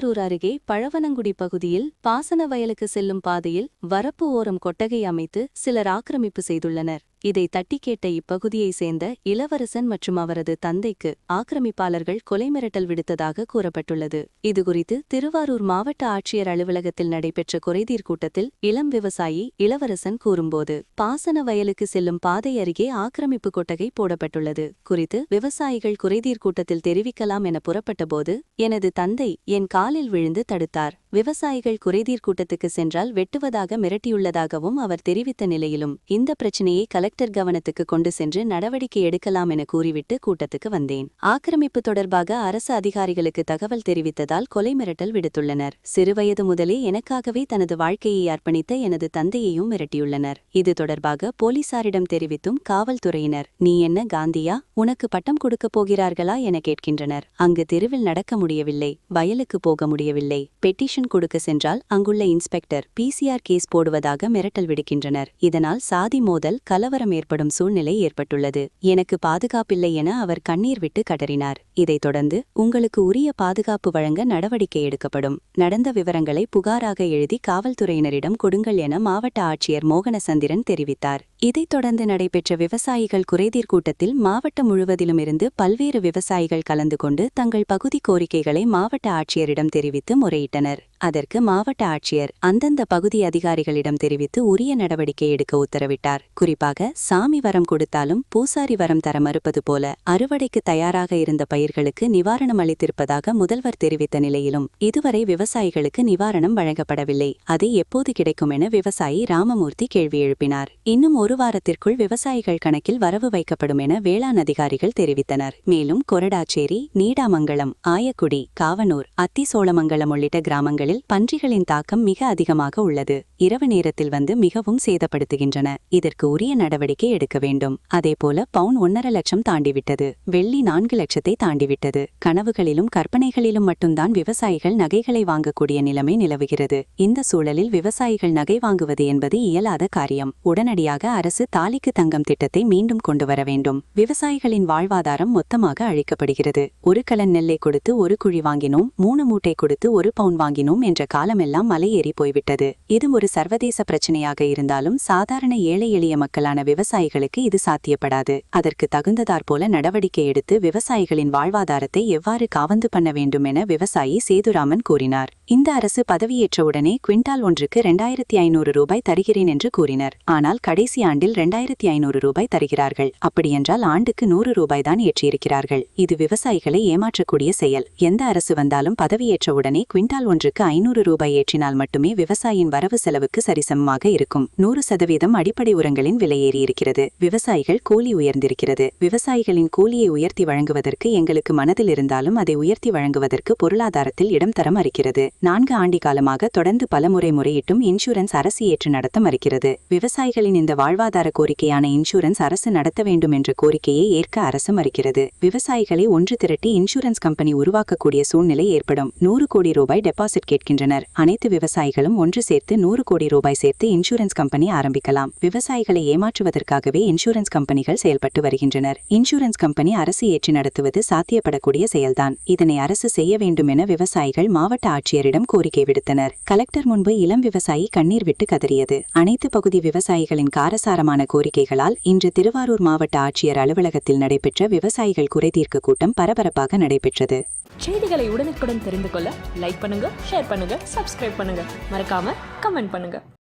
திருவாரூர் அருகே பழவனங்குடி பகுதியில் பாசன வயலுக்கு செல்லும் பாதையில் வரப்பு ஓரம் கொட்டகை அமைத்து சிலர் ஆக்கிரமிப்பு செய்துள்ளனர். இதை தட்டி கேட்ட இப்பகுதியைச் சேர்ந்த இளவரசன் மற்றும் அவரது தந்தைக்கு ஆக்கிரமிப்பாளர்கள் கொலை மிரட்டல் விடுத்ததாக கூறப்பட்டுள்ளது. இதுகுறித்து திருவாரூர் மாவட்ட ஆட்சியர் அலுவலகத்தில் நடைபெற்ற குறைதீர் கூட்டத்தில் இளம் விவசாயி இளவரசன் கூறும்போது பாசன வயலுக்கு செல்லும் பாதை அருகே ஆக்கிரமிப்பு கொட்டகை போடப்பட்டுள்ளது. குறித்து விவசாயிகள் குறைதீர் கூட்டத்தில் தெரிவிக்கலாம் என புறப்பட்டபோது எனது தந்தை என் காலில் விழுந்து தடுத்தார். விவசாயிகள் குறைதீர் கூட்டத்துக்கு சென்றால் வெட்டுவதாக மிரட்டியுள்ளதாகவும் அவர் தெரிவித்த நிலையிலும் இந்த பிரச்சினையை கலெக்டர் கவனத்துக்கு கொண்டு சென்று நடவடிக்கை எடுக்கலாம் என கூறிவிட்டு கூட்டத்துக்கு வந்தேன். ஆக்கிரமிப்பு தொடர்பாக அரசு அதிகாரிகளுக்கு தகவல் தெரிவித்ததால் கொலை மிரட்டல் விடுத்துள்ளனர். சிறுவயது முதலே எனக்காகவே தனது வாழ்க்கையை அர்ப்பணித்த எனது தந்தையையும் மிரட்டியுள்ளனர். இது தொடர்பாக போலீசாரிடம் தெரிவித்தும் காவல்துறையினர் நீ என்ன காந்தியா? உனக்கு பட்டம் கொடுக்கப் போகிறார்களா? என கேட்கின்றனர். அங்கு தெருவில் நடக்க முடியவில்லை வயலுக்கு போக முடியவில்லை. பெட்டிஷன் கொடுக்க சென்றால் அங்குள்ள இன்ஸ்பெக்டர் பிசிஆர் கேஸ் போடுவதாக மிரட்டல் விடுக்கின்றனர். இதனால் சாதி மோதல் கலவரம் ஏற்படும் சூழ்நிலை ஏற்பட்டுள்ளது. எனக்கு பாதுகாப்பில்லை என அவர் கண்ணீர் விட்டு கடறினார் இதைத் தொடர்ந்து உங்களுக்கு உரிய பாதுகாப்பு வழங்க நடவடிக்கை எடுக்கப்படும். நடந்த விவரங்களை புகாராக எழுதி காவல்துறையினரிடம் கொடுங்கள் என மாவட்ட ஆட்சியர் மோகனசந்திரன் தெரிவித்தார். இதைத் தொடர்ந்து நடைபெற்ற விவசாயிகள் குறைதீர் கூட்டத்தில் மாவட்டம் முழுவதிலுமிருந்து பல்வேறு விவசாயிகள் கலந்து கொண்டு தங்கள் பகுதி கோரிக்கைகளை மாவட்ட ஆட்சியரிடம் தெரிவித்து முறையிட்டனர். அதற்கு மாவட்ட ஆட்சியர் அந்தந்த பகுதி அதிகாரிகளிடம் தெரிவித்து உரிய நடவடிக்கை எடுக்க உத்தரவிட்டார். குறிப்பாக சாமி வரம் கொடுத்தாலும் பூசாரி வரம் தர மறுப்பது போல அறுவடைக்கு தயாராக இருந்த பயிர்களுக்கு நிவாரணம் அளித்திருப்பதாக முதல்வர் தெரிவித்த நிலையிலும் இதுவரை விவசாயிகளுக்கு நிவாரணம் வழங்கப்படவில்லை. அது எப்போது கிடைக்கும் என விவசாயி ராமமூர்த்தி கேள்வி எழுப்பினார். இன்னும் ஒரு வாரத்திற்குள் விவசாயிகள் கணக்கில் வரவு வைக்கப்படும் என வேளாண் அதிகாரிகள் தெரிவித்தனர். மேலும் கொரடாச்சேரி நீடாமங்கலம் ஆயக்குடி காவனூர் அத்திசோளமங்கலம் உள்ளிட்ட கிராமங்களில் பன்றிகளின் தாக்கம் மிக அதிகமாக உள்ளது. இரவு நேரத்தில் வந்து மிகவும் சேதப்படுத்துகின்றன. இதற்கு உரிய நடவடிக்கை எடுக்க வேண்டும். அதேபோல பவுன் ஒன்னரை லட்சம் தாண்டிவிட்டது. வெள்ளி நான்கு லட்சத்தை தாண்டிவிட்டது. கனவுகளிலும் கற்பனைகளிலும் மட்டும்தான் விவசாயிகள் நகைகளை வாங்கக்கூடிய நிலைமை நிலவுகிறது. இந்த சூழலில் விவசாயிகள் நகை வாங்குவது என்பது இயலாத காரியம். உடனடியாக அரசு தாலிக்கு தங்கம் திட்டத்தை மீண்டும் கொண்டு வர வேண்டும். விவசாயிகளின் வாழ்வாதாரம் மொத்தமாக அழிக்கப்படுகிறது. ஒரு கலன் நெல்லை கொடுத்து ஒரு குழி வாங்கினோம். மூணு மூட்டை கொடுத்து ஒரு பவுன் வாங்கினோம் என்ற காலமெல்லாம் மலையேறி போய்விட்டது. இது ஒரு சர்வதேச பிரச்சனையாக இருந்தாலும் சாதாரண ஏழை எளிய மக்களான விவசாயிகளுக்கு இது சாத்தியப்படாது. அதற்கு தகுந்ததாற்போல நடவடிக்கை எடுத்து விவசாயிகளின் வாழ்வாதாரத்தை எவ்வாறு காவந்து பண்ண வேண்டும் என விவசாயி சேதுராமன் கூறினார். இந்த அரசு பதவியேற்றவுடனே குவிண்டால் ஒன்றுக்கு இரண்டாயிரத்தி ஐநூறு ரூபாய் தருகிறேன் என்று கூறினர். ஆனால் கடைசி ஆண்டில் இரண்டாயிரத்தி ஐநூறு ரூபாய் தருகிறார்கள். அப்படியென்றால் ஆண்டுக்கு நூறு ரூபாய் தான் ஏற்றியிருக்கிறார்கள். இது விவசாயிகளை ஏமாற்றக்கூடிய செயல். எந்த அரசு வந்தாலும் பதவியேற்றவுடனே குவிண்டால் ஒன்றுக்கு ஐநூறு ரூபாய் ஏற்றினால் மட்டுமே விவசாயியின் வரவு செலவுக்கு சரிசமமாக இருக்கும். நூறு சதவீதம் அடிப்படை உரங்களின் விலை ஏறியிருக்கிறது. விவசாயிகள் கூலி உயர்ந்திருக்கிறது. விவசாயிகளின் கூலியை உயர்த்தி வழங்குவதற்கு எங்களுக்கு மனதில் இருந்தாலும் அதை உயர்த்தி வழங்குவதற்கு பொருளாதாரத்தில் இடம் தர மறுக்கிறது. நான்கு ஆண்டி காலமாக தொடர்ந்து பலமுறை முறையிட்டும் இன்சூரன்ஸ் அரசு ஏற்று நடத்த மறுக்கிறது. விவசாயிகளின் இந்த வாழ்வாதார கோரிக்கையான இன்சூரன்ஸ் அரசு நடத்த வேண்டும் என்ற கோரிக்கையை ஏற்க அரசு மறுக்கிறது. விவசாயிகளை ஒன்று திரட்டி இன்சூரன்ஸ் கம்பெனி உருவாக்கக்கூடிய சூழ்நிலை ஏற்படும். நூறு கோடி ரூபாய் டெபாசிட் கேட்கின்றனர். அனைத்து விவசாயிகளும் ஒன்று சேர்த்து நூறு கோடி ரூபாய் சேர்த்து இன்சூரன்ஸ் கம்பெனி ஆரம்பிக்கலாம். விவசாயிகளை ஏமாற்றுவதற்காகவே இன்சூரன்ஸ் கம்பெனிகள் செயல்பட்டு வருகின்றனர். இன்சூரன்ஸ் கம்பெனி அரசு ஏற்றி நடத்துவது சாத்தியப்படக்கூடிய செயல்தான். இதனை அரசு செய்ய வேண்டும் என விவசாயிகள் மாவட்ட ஆட்சியர் கலெக்டரிடம் கோரிக்கை விடுத்தனர். கலெக்டர் முன்பு இளம் விவசாயி கண்ணீர் விட்டு கதறியது. அனைத்து பகுதி விவசாயிகளின் காரசாரமான கோரிக்கைகளால் இன்று திருவாரூர் மாவட்ட ஆட்சியர் அலுவலகத்தில் நடைபெற்ற விவசாயிகள் குறைதீர்க்க கூட்டம் பரபரப்பாக நடைபெற்றது. செய்திகளை உடனுக்குடன் தெரிந்து கொள்ள லைக் பண்ணுங்க ஷேர் பண்ணுங்க சப்ஸ்கிரைப் பண்ணுங்க. மறக்காம கமெண்ட் பண்ணுங்க.